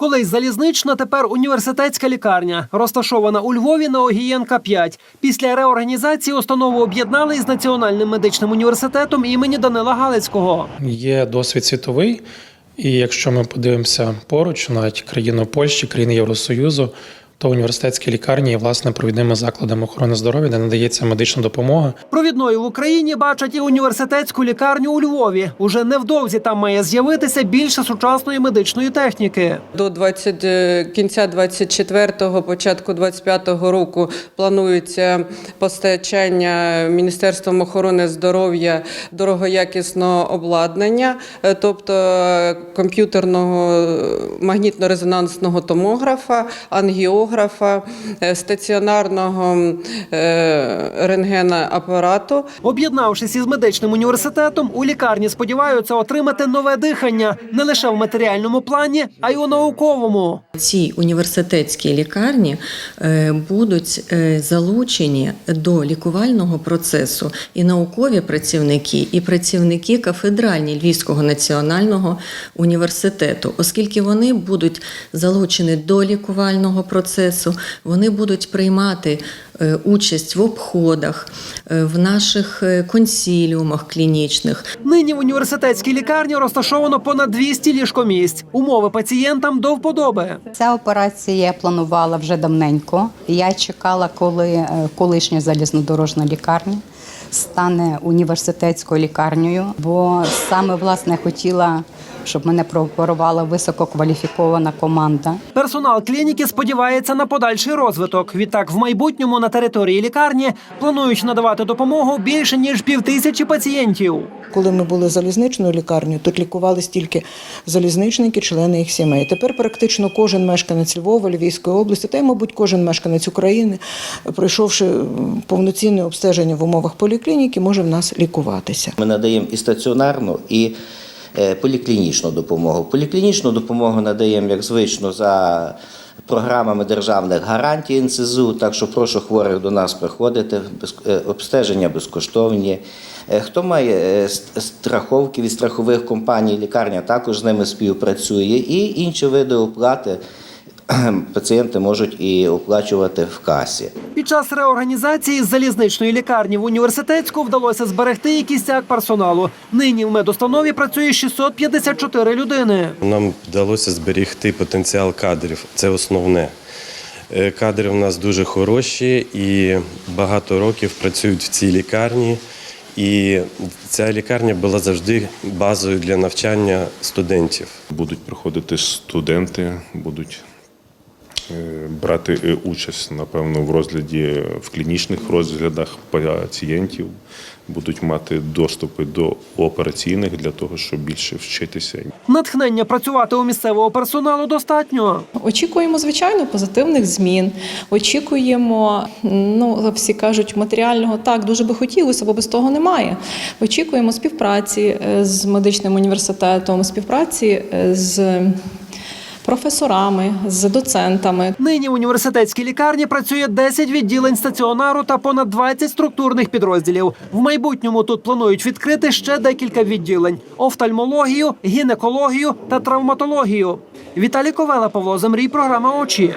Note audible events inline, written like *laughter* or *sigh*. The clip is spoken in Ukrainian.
Колись залізнична, тепер університетська лікарня, розташована у Львові на Огієнка 5. Після реорганізації установу об'єднали із Національним медичним університетом імені Данила Галицького. Є досвід світовий, і якщо ми подивимося поруч, навіть країни Польщі, країни Євросоюзу, то університетські лікарні є власне провідними закладами охорони здоров'я, де надається медична допомога. Провідною в Україні бачать і університетську лікарню у Львові. Уже невдовзі там має з'явитися більше сучасної медичної техніки. До 20, е, кінця 24-го, початку 25-го року планується постачання Міністерством охорони здоров'я дорогоякісного обладнання, е, тобто е, комп'ютерного магнітно-резонансного томографа, ангіографа, е, стаціонарного е, рентгена апарату. Об'єднавшись із медичним університетом, у лікарні сподіваються отримати нове дихання не лише в матеріальному плані, а й у науковому. Ці університетські лікарні е, будуть залучені до лікувального процесу і наукові працівники, і працівники кафедральні Львівського національного університету, оскільки вони будуть залучені до лікувального процесу, вони будуть приймати е, участь в обходах, е, в наших е, консіліумах клінічних, Нині в університетській лікарні розташовано понад 200 ліжкомісць. Умови пацієнтам до вподоби. Ця операція я планувала вже давненько. Я чекала, коли колишня залізнодорожна лікарня стане університетською лікарнею, бо саме власне хотіла, щоб мене прооперувала висококваліфікована команда. Персонал клініки сподівається на подальший розвиток. Відтак, в майбутньому на території лікарні планують надавати допомогу більше ніж півтисячі пацієнтів. Коли ми були залізничною лікарнею, тут лікувались тільки залізничники, члени їх сімей. Тепер практично кожен мешканець Львова, Львівської області, та й, мабуть, кожен мешканець України, пройшовши повноцінне обстеження в умовах поліклініки, може в нас лікуватися. Ми надаємо і стаціонарну, і поліклінічну допомогу. Поліклінічну допомогу надаємо, як звично, за програмами державних гарантій НСЗУ, так що прошу хворих до нас приходити, е, обстеження безкоштовні. Е, Хто має е, страховки від страхових компаній, лікарня також з ними співпрацює, і інші види оплати *clears throat* пацієнти можуть і оплачувати в касі. Під час реорганізації залізничної лікарні в університетську вдалося зберегти і кістяк персоналу. Нині в медустанові працює 654 людини. Нам вдалося зберегти потенціал кадрів. Це основне. Е, Кадри в нас дуже хороші і багато років працюють в цій лікарні. І ця лікарня була завжди базою для навчання студентів. Будуть приходити студенти, будуть брати е, участь, напевно, в розгляді е, в клінічних розглядах пацієнтів, будуть мати доступи до операційних для того, щоб більше вчитися. Натхнення працювати у місцевого персоналу достатньо. Очікуємо, звичайно, позитивних змін. Очікуємо, ну всі кажуть, матеріального так дуже би хотілося, бо без того немає. Очікуємо співпраці е, з медичним університетом, співпраці е, з професорами, з доцентами. Нині в університетській лікарні працює 10 відділень стаціонару та понад 20 структурних підрозділів. В майбутньому тут планують відкрити ще декілька відділень: офтальмологію, гінекологію та травматологію. Віталій Ковела, Павло Замрій, програма очі.